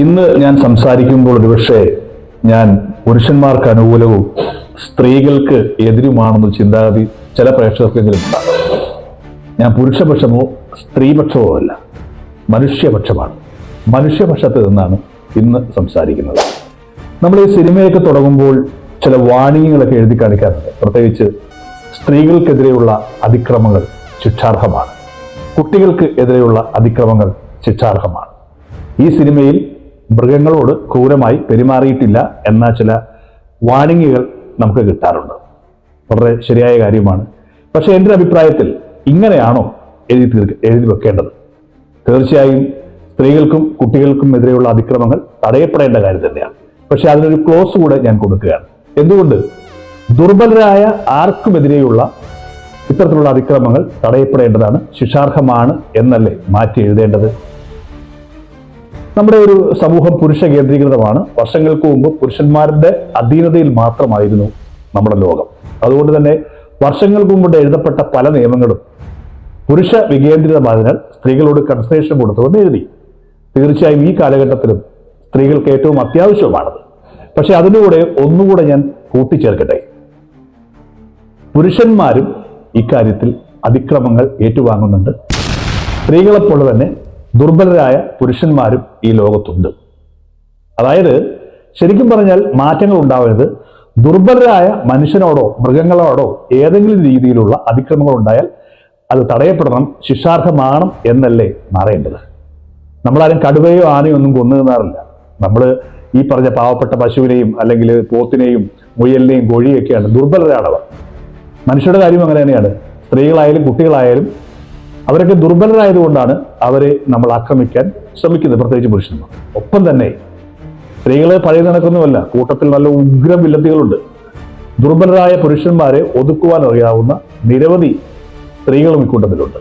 ഇന്ന് ഞാൻ സംസാരിക്കുമ്പോൾ ഒരുപക്ഷെ ഞാൻ പുരുഷന്മാർക്ക് അനുകൂലവും സ്ത്രീകൾക്ക് എതിരുമാണെന്ന ചിന്താഗതി ചില പ്രേക്ഷകർക്കെങ്കിലും ഉണ്ടാകും. ഞാൻ പുരുഷപക്ഷമോ സ്ത്രീപക്ഷമോ അല്ല മനുഷ്യപക്ഷമാണ്. മനുഷ്യപക്ഷത്തിൽ നിന്നാണ് ഇന്ന് സംസാരിക്കുന്നത്. നമ്മൾ ഈ സിനിമയൊക്കെ തുടങ്ങുമ്പോൾ ചില വാണിങ്ങുകളൊക്കെ എഴുതി കാണിക്കാറുണ്ട്. പ്രത്യേകിച്ച് സ്ത്രീകൾക്കെതിരെയുള്ള അതിക്രമങ്ങൾ ശിക്ഷാർഹമാണ്. കുട്ടികൾക്ക് എതിരെയുള്ള അതിക്രമങ്ങൾ ശിക്ഷാർഹമാണ്. ഈ സിനിമയിൽ മൃഗങ്ങളോട് ക്രൂരമായി പെരുമാറിയിട്ടില്ല എന്ന ചില വാണിങ്ങുകൾ നമുക്ക് കിട്ടാറുണ്ട്. വളരെ ശരിയായ കാര്യമാണ്. പക്ഷെ എന്റെ അഭിപ്രായത്തിൽ ഇങ്ങനെയാണോ എഴുതി തീർ എഴുതി വെക്കേണ്ടത്? തീർച്ചയായും സ്ത്രീകൾക്കും കുട്ടികൾക്കും എതിരെയുള്ള അതിക്രമങ്ങൾ തടയപ്പെടേണ്ട കാര്യം തന്നെയാണ്. പക്ഷെ അതിനൊരു ക്ലോസ് കൂടെ ഞാൻ കൊടുക്കുകയാണ്. എന്തുകൊണ്ട്? ദുർബലരായ ആർക്കുമെതിരെയുള്ള ഇത്തരത്തിലുള്ള അതിക്രമങ്ങൾ തടയപ്പെടേണ്ടതാണ് ശിക്ഷാർഹമാണ് എന്നല്ലേ മാറ്റി എഴുതേണ്ടത്? നമ്മുടെ ഒരു സമൂഹം പുരുഷ കേന്ദ്രീകൃതമാണ്. വർഷങ്ങൾക്ക് മുമ്പ് പുരുഷന്മാരുടെ അധീനതയിൽ മാത്രമായിരുന്നു നമ്മുടെ ലോകം. അതുകൊണ്ട് തന്നെ വർഷങ്ങൾക്ക് മുമ്പ് എഴുതപ്പെട്ട പല നിയമങ്ങളും പുരുഷ വികേന്ദ്രിതമായതിനാൽ സ്ത്രീകളോട് കൺസേഷൻ കൊടുത്തുകൊണ്ട് എഴുതി. തീർച്ചയായും ഈ കാലഘട്ടത്തിലും സ്ത്രീകൾക്ക് ഏറ്റവും അത്യാവശ്യമാണത് പക്ഷെ അതിലൂടെ ഒന്നുകൂടെ ഞാൻ കൂട്ടിച്ചേർക്കട്ടെ. പുരുഷന്മാരും ഇക്കാര്യത്തിൽ അതിക്രമങ്ങൾ ഏറ്റുവാങ്ങുന്നുണ്ട്. സ്ത്രീകളെപ്പോലെ തന്നെ ദുർബലരായ പുരുഷന്മാരും ഈ ലോകത്തുണ്ട്. അതായത് ശരിക്കും പറഞ്ഞാൽ മാറ്റങ്ങൾ ഉണ്ടാവരുത് ദുർബലരായ മനുഷ്യനോടോ മൃഗങ്ങളോടോ ഏതെങ്കിലും രീതിയിലുള്ള അതിക്രമങ്ങൾ ഉണ്ടായാൽ അത് തടയപ്പെടണം ശിക്ഷാർഹമാണ് എന്നല്ലേ മാറേണ്ടത്? നമ്മളാരും കടുവയോ ആനയോ ഒന്നും കൊന്നു തിന്നാറില്ല നമ്മൾ ഈ പറഞ്ഞ പാവപ്പെട്ട പശുവിനെയും അല്ലെങ്കിൽ പോത്തിനെയും മുയലിനെയും കോഴിയൊക്കെയാണ് ദുർബലരാണവർ. മനുഷ്യരുടെ കാര്യം അങ്ങനെ തന്നെയാണ് സ്ത്രീകളായാലും കുട്ടികളായാലും അവരൊക്കെ ദുർബലരായതുകൊണ്ടാണ് അവരെ നമ്മൾ ആക്രമിക്കാൻ ശ്രമിക്കുന്നത് പ്രത്യേകിച്ച് പുരുഷന്മാർ. ഒപ്പം തന്നെ സ്ത്രീകളെ പഴയ നടക്കുന്നുമല്ല കൂട്ടത്തിൽ നല്ല ഉഗ്ര വില്ലത്തികളുണ്ട് ദുർബലരായ പുരുഷന്മാരെ ഒതുക്കുവാൻ അറിയാവുന്ന നിരവധി സ്ത്രീകളും ഇക്കൂട്ടത്തിലുണ്ട്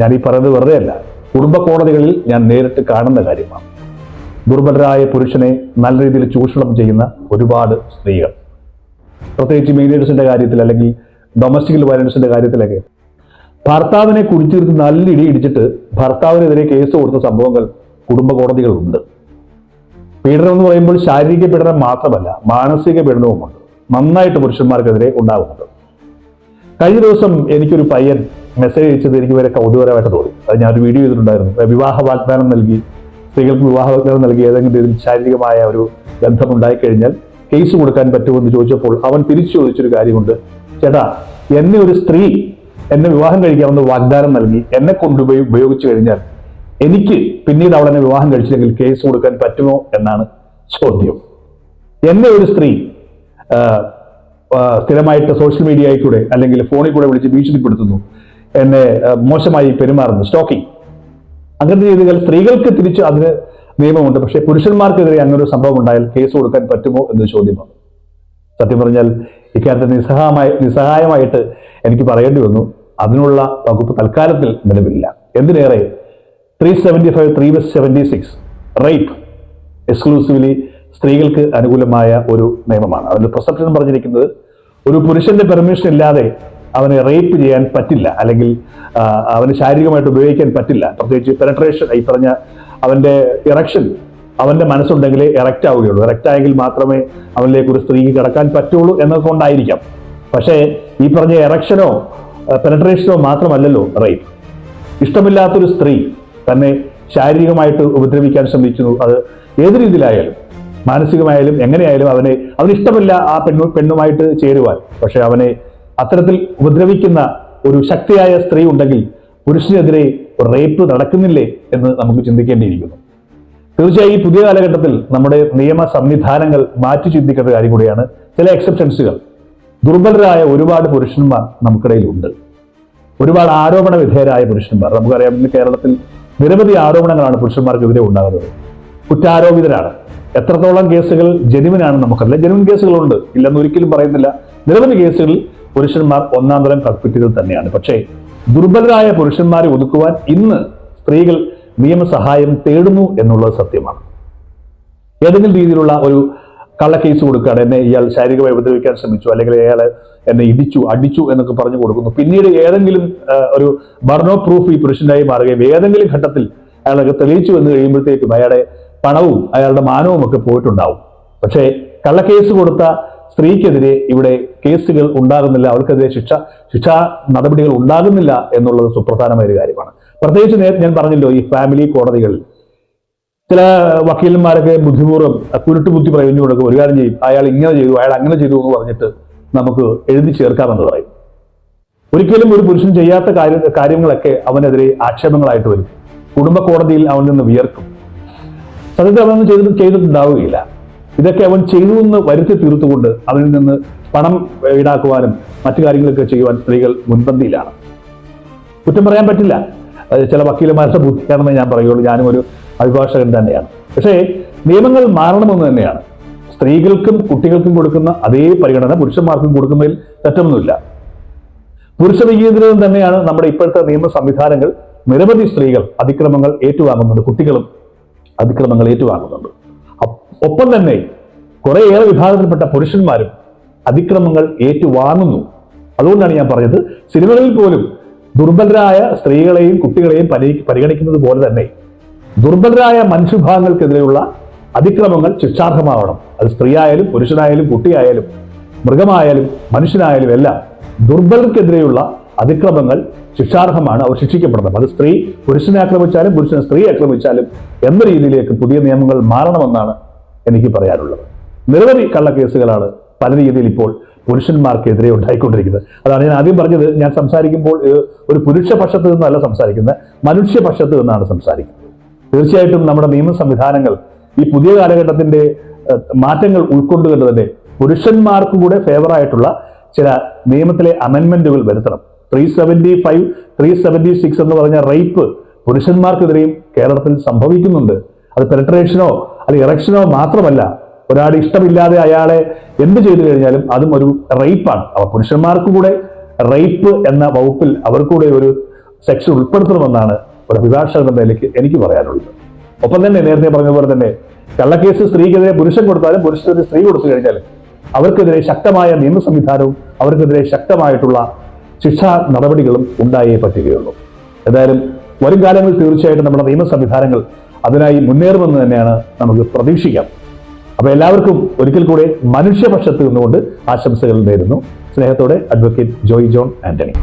ഞാൻ ഈ പറയുന്നത് വെറുതെ അല്ല കുടുംബ കോടതികളിൽ ഞാൻ നേരിട്ട് കാണുന്ന കാര്യമാണ്. ദുർബലരായ പുരുഷനെ നല്ല രീതിയിൽ ചൂഷണം ചെയ്യുന്ന ഒരുപാട് സ്ത്രീകൾ. പ്രത്യേകിച്ച് മീഡിയേഴ്സിന്റെ കാര്യത്തിൽ അല്ലെങ്കിൽ ഡൊമസ്റ്റിക് വയലൻസിന്റെ കാര്യത്തിലൊക്കെ ഭർത്താവിനെ കുടിച്ചീർത്ത് നല്ല ഇടി ഇടിച്ചിട്ട് ഭർത്താവിനെതിരെ കേസ് കൊടുത്ത സംഭവങ്ങൾ കുടുംബ കോടതികളുണ്ട്. പീഡനം എന്ന് പറയുമ്പോൾ ശാരീരിക പീഡനം മാത്രമല്ല മാനസിക പീഡനവുമുണ്ട്. നന്നായിട്ട് പുരുഷന്മാർക്കെതിരെ ഉണ്ടാകുന്നുണ്ട് കഴിഞ്ഞ ദിവസം എനിക്കൊരു പയ്യൻ മെസ്സേജ് അയച്ചത് എനിക്ക് വരെ കൗതുകരമായിട്ട് തോന്നി. അത് ഞാനൊരു വീഡിയോ ചെയ്തിട്ടുണ്ടായിരുന്നു. വിവാഹ വാഗ്ദാനം നൽകി സ്ത്രീകൾക്ക് വിവാഹ വാഗ്ദാനം നൽകി ഏതെങ്കിലും ശാരീരികമായ ഒരു ബന്ധം ഉണ്ടായിക്കഴിഞ്ഞാൽ കേസ് കൊടുക്കാൻ പറ്റുമെന്ന് ചോദിച്ചപ്പോൾ അവൻ തിരിച്ചു ചോദിച്ചൊരു കാര്യമുണ്ട്. ചേട്ടാ എന്നെ ഒരു സ്ത്രീ എന്നെ വിവാഹം കഴിക്കാമെന്ന് വാഗ്ദാനം നൽകി എന്നെ കൊണ്ടുപോയി ഉപയോഗിച്ചു കഴിഞ്ഞാൽ എനിക്ക് പിന്നീട് അവളെന്നെ വിവാഹം കഴിച്ചില്ലെങ്കിൽ കേസ് കൊടുക്കാൻ പറ്റുമോ എന്നാണ് ചോദ്യം. എന്നെ ഒരു സ്ത്രീ സ്ഥിരമായിട്ട് സോഷ്യൽ മീഡിയയിൽ കൂടെ അല്ലെങ്കിൽ ഫോണിൽ കൂടെ വിളിച്ച് ഭീഷണിപ്പെടുത്തുന്നു. എന്നെ മോശമായി പെരുമാറുന്നു. സ്റ്റോക്കിംഗ് അങ്ങനത്തെ രീതികൾ സ്ത്രീകൾക്ക് തിരിച്ച് അതിന് നിയമമുണ്ട്. പക്ഷേ പുരുഷന്മാർക്കെതിരെ അങ്ങനെ ഒരു സംഭവം ഉണ്ടായാൽ കേസ് കൊടുക്കാൻ പറ്റുമോ എന്ന് ചോദ്യമാണ്. സത്യം പറഞ്ഞാൽ ഇക്കാര്യത്തിൽ നിസ്സഹായമായി നിസ്സഹായമായിട്ട് എനിക്ക് പറയേണ്ടി വന്നു. അതിനുള്ള വകുപ്പ് തൽക്കാലത്തിൽ നിലവിലില്ല. എന്തിനേറെ? Three seventy five three seventy six rape exclusively സ്ത്രീകൾക്ക് അനുകൂലമായ ഒരു നിയമമാണ്. അതിന്റെ പ്രസപ്ഷൻ പറഞ്ഞിരിക്കുന്നത് ഒരു പുരുഷന്റെ പെർമിഷൻ ഇല്ലാതെ അവനെ റേപ്പ് ചെയ്യാൻ പറ്റില്ല. അല്ലെങ്കിൽ അവന് ശാരീരികമായിട്ട് ഉപയോഗിക്കാൻ പറ്റില്ല. പ്രത്യേകിച്ച് പെനട്രേഷൻ ഈ പറഞ്ഞ അവന്റെ ഇറക്ഷൻ അവന്റെ മനസ്സുണ്ടെങ്കിലേ എറക്റ്റ് ആവുകയുള്ളൂ. എറക്റ്റ് ആയെങ്കിൽ മാത്രമേ അവനിലേക്ക് ഒരു സ്ത്രീക്ക് കിടക്കാൻ പറ്റുള്ളൂ എന്നതുകൊണ്ടായിരിക്കാം. പക്ഷേ ഈ പറഞ്ഞ എറക്ഷനോ പെനട്രേഷനോ മാത്രമല്ലല്ലോ റേപ്പ് ഇഷ്ടമില്ലാത്തൊരു സ്ത്രീ തന്നെ ശാരീരികമായിട്ട് ഉപദ്രവിക്കാൻ ശ്രമിച്ചു. അത് ഏത് രീതിയിലായാലും മാനസികമായാലും എങ്ങനെയായാലും അവനെ അവന് ഇഷ്ടമില്ല ആ പെണ്ണു പെണ്ണുമായിട്ട് ചേരുവാൻ. പക്ഷെ അവനെ അത്തരത്തിൽ ഉപദ്രവിക്കുന്ന ഒരു ശക്തിയായ സ്ത്രീ ഉണ്ടെങ്കിൽ പുരുഷനെതിരെ റേപ്പ് നടക്കുന്നില്ലേ എന്ന് നമുക്ക് ചിന്തിക്കേണ്ടിയിരിക്കുന്നു. തീർച്ചയായും ഈ പുതിയ കാലഘട്ടത്തിൽ നമ്മുടെ നിയമ സംവിധാനങ്ങൾ മാറ്റി ചിന്തിക്കേണ്ട കാര്യം കൂടിയാണ്. ചില എക്സെപ്ഷൻസുകൾ ദുർബലരായ ഒരുപാട് പുരുഷന്മാർ നമുക്കിടയിലുണ്ട്. ഒരുപാട് ആരോപണ വിധേയരായ പുരുഷന്മാർ. നമുക്കറിയാം ഇന്ന് കേരളത്തിൽ നിരവധി ആരോപണങ്ങളാണ് പുരുഷന്മാർക്കെതിരെ ഉണ്ടാകുന്നത്. കുറ്റാരോപിതരാണ്. എത്രത്തോളം കേസുകൾ ജനുവിനാണ് നമുക്കറിയില്ല. ജനുവിൻ കേസുകളുണ്ട്. ഇല്ലെന്ന് ഒരിക്കലും പറയുന്നില്ല. നിരവധി കേസുകളിൽ പുരുഷന്മാർ ഒന്നാം തരം കൾപ്പിറ്റുകൾ തന്നെയാണ്. പക്ഷേ ദുർബലരായ പുരുഷന്മാരെ ഒതുക്കുവാൻ ഇന്ന് സ്ത്രീകൾ നിയമസഹായം തേടുന്നു എന്നുള്ളത് സത്യമാണ്. ഏതെങ്കിലും രീതിയിലുള്ള ഒരു കള്ളക്കേസ് കൊടുക്കുകയാണ്. എന്നെ ഇയാൾ ശാരീരികമായി ഉപദ്രവിക്കാൻ ശ്രമിച്ചു അല്ലെങ്കിൽ അയാൾ എന്നെ ഇടിച്ചു അടിച്ചു എന്നൊക്കെ പറഞ്ഞു കൊടുക്കുന്നു. പിന്നീട് ഏതെങ്കിലും ഒരു ബർണോ പ്രൂഫ് ഈ പുരുഷനായി മാറുകയും ഏതെങ്കിലും ഘട്ടത്തിൽ അയാളൊക്കെ തെളിയിച്ചു വന്നു കഴിയുമ്പോഴത്തേക്കും അയാളെ പണവും അയാളുടെ മാനവും ഒക്കെ പോയിട്ടുണ്ടാവും. പക്ഷേ കള്ളക്കേസ് കൊടുത്ത സ്ത്രീക്കെതിരെ ഇവിടെ കേസുകൾ ഉണ്ടാകുന്നില്ല അവർക്കെതിരെ ശിക്ഷ ശിക്ഷാ നടപടികൾ ഉണ്ടാകുന്നില്ല എന്നുള്ളത് സുപ്രധാനമായ ഒരു കാര്യമാണ്. പ്രത്യേകിച്ച് ഞാൻ പറഞ്ഞല്ലോ ഈ ഫാമിലി കോടതികളിൽ ചില വക്കീലന്മാരൊക്കെ ബുദ്ധിപൂർവം കുരുട്ട് ബുദ്ധി പ്രയോഗിച്ചു കൊടുക്കും. ഒരു കാര്യം ചെയ്യും. അയാൾ ഇങ്ങനെ ചെയ്തു അയാൾ അങ്ങനെ ചെയ്തു എന്ന് പറഞ്ഞിട്ട് നമുക്ക് എഴുതി ചേർക്കാമെന്ന് പറയും. ഒരിക്കലും ഒരു പുരുഷൻ ചെയ്യാത്ത കാര്യ കാര്യങ്ങളൊക്കെ അവനെതിരെ ആക്ഷേപങ്ങളായിട്ട് വരും. കുടുംബ കോടതിയിൽ അവൻ നിന്ന് വിയർക്കും. സത്യത്തിൽ അവനൊന്നും ചെയ്തിട്ട് ചെയ്തിട്ടുണ്ടാവുകയില്ല. ഇതൊക്കെ അവൻ ചെയ്തു എന്ന് വരുത്തി തീർത്തുകൊണ്ട് അവനിൽ നിന്ന് പണം ഈടാക്കുവാനും മറ്റു കാര്യങ്ങളൊക്കെ ചെയ്യുവാൻ സ്ത്രീകൾ മുൻപന്തിയിലാണ്. കുറ്റം പറയാൻ പറ്റില്ല. ചില വക്കീലന്മാരുടെ ബുദ്ധിയാണെന്ന് ഞാൻ പറയുള്ളൂ. ഞാനും ഒരു അഭിഭാഷകൻ തന്നെയാണ്. പക്ഷേ നിയമങ്ങൾ മാറണമെന്ന് തന്നെയാണ്. സ്ത്രീകൾക്കും കുട്ടികൾക്കും കൊടുക്കുന്ന അതേ പരിഗണന പുരുഷന്മാർക്കും കൊടുക്കുന്നതിൽ തെറ്റൊന്നുമില്ല. പുരുഷ വികേന്ദ്രിതം തന്നെയാണ് നമ്മുടെ ഇപ്പോഴത്തെ നിയമ സംവിധാനങ്ങൾ നിരവധി സ്ത്രീകൾ അതിക്രമങ്ങൾ ഏറ്റുവാങ്ങുന്നുണ്ട് കുട്ടികളും അതിക്രമങ്ങൾ ഏറ്റുവാങ്ങുന്നുണ്ട്. ഒപ്പം തന്നെ കുറേയേറെ വിഭാഗത്തിൽപ്പെട്ട പുരുഷന്മാരും അതിക്രമങ്ങൾ ഏറ്റുവാങ്ങുന്നു. അതുകൊണ്ടാണ് ഞാൻ പറഞ്ഞത് സിനിമകളിൽ പോലും ദുർബലരായ സ്ത്രീകളെയും കുട്ടികളെയും പരി പരിഗണിക്കുന്നത് പോലെ തന്നെ ദുർബലരായ മനുഷ്യഭാഗങ്ങൾക്കെതിരെയുള്ള അതിക്രമങ്ങൾ ശിക്ഷാർഹമാവണം. അത് സ്ത്രീയായാലും പുരുഷനായാലും കുട്ടിയായാലും മൃഗമായാലും മനുഷ്യനായാലും എല്ലാം ദുർബലർക്കെതിരെയുള്ള അതിക്രമങ്ങൾ ശിക്ഷാർഹമാണ് അവർ ശിക്ഷിക്കപ്പെടുന്നത്. അത് സ്ത്രീ പുരുഷനെ ആക്രമിച്ചാലും പുരുഷനെ സ്ത്രീ ആക്രമിച്ചാലും എന്ന രീതിയിലേക്ക് പുതിയ നിയമങ്ങൾ മാറണമെന്നാണ് എനിക്ക് പറയാനുള്ളത്. നിരവധി കള്ളക്കേസുകളാണ് പല രീതിയിൽ ഇപ്പോൾ പുരുഷന്മാർക്കെതിരെ ഉണ്ടായിക്കൊണ്ടിരിക്കുന്നത്. അതാണ് ഞാൻ ആദ്യം പറഞ്ഞത്. ഞാൻ സംസാരിക്കുമ്പോൾ ഒരു പുരുഷപക്ഷത്ത് നിന്നല്ല സംസാരിക്കുന്നത്. മനുഷ്യപക്ഷത്ത് നിന്നാണ് സംസാരിക്കുന്നത്. തീർച്ചയായിട്ടും നമ്മുടെ നിയമ സംവിധാനങ്ങൾ ഈ പുതിയ കാലഘട്ടത്തിന്റെ മാറ്റങ്ങൾ ഉൾക്കൊണ്ടുകൊണ്ട് തന്നെ പുരുഷന്മാർക്ക് കൂടെ ഫേവറായിട്ടുള്ള ചില നിയമത്തിലെ അമെന്മെന്റുകൾ വരുത്തണം. Three seventy five three seventy six എന്ന് പറഞ്ഞ റേപ്പ് പുരുഷന്മാർക്കെതിരെയും കേരളത്തിൽ സംഭവിക്കുന്നുണ്ട്. അത് പെനട്രേഷനോ അല്ലെങ്കിൽ ഇറക്ഷനോ മാത്രമല്ല ഒരാൾ ഇഷ്ടമില്ലാതെ അയാളെ എന്ത് ചെയ്തു കഴിഞ്ഞാലും അതും ഒരു റേപ്പാണ് അപ്പൊ പുരുഷന്മാർക്ക് കൂടെ റേപ്പ് എന്ന വകുപ്പിൽ അവർക്കൂടെ ഒരു സെക്ഷൻ ഉൾപ്പെടുത്തണമെന്നാണ് ഒരു അഭിഭാഷകരുടെ നിലയ്ക്ക് എനിക്ക് പറയാനുള്ളത്. ഒപ്പം തന്നെ നേരത്തെ പറഞ്ഞ പോലെ തന്നെ കള്ളക്കേസ് സ്ത്രീക്കെതിരെ പുരുഷൻ കൊടുത്താലും പുരുഷനെതിരെ സ്ത്രീ കൊടുത്തു കഴിഞ്ഞാൽ അവർക്കെതിരെ ശക്തമായ നിയമ സംവിധാനവും അവർക്കെതിരെ ശക്തമായിട്ടുള്ള ശിക്ഷാ നടപടികളും ഉണ്ടായേ പറ്റുകയുള്ളൂ. എന്തായാലും വരും കാലങ്ങളിൽ തീർച്ചയായിട്ടും നമ്മുടെ നിയമ സംവിധാനങ്ങൾ അതിനായി മുന്നേറുമെന്ന് തന്നെയാണ് നമുക്ക് പ്രതീക്ഷിക്കാം. അപ്പോൾ എല്ലാവർക്കും ഒരിക്കൽ കൂടെ മനുഷ്യപക്ഷത്ത് നിന്നുകൊണ്ട് ആശംസകൾ നേരുന്നു. സ്നേഹത്തോടെ അഡ്വക്കേറ്റ് ജോയ് ജോൺ ആന്റണി.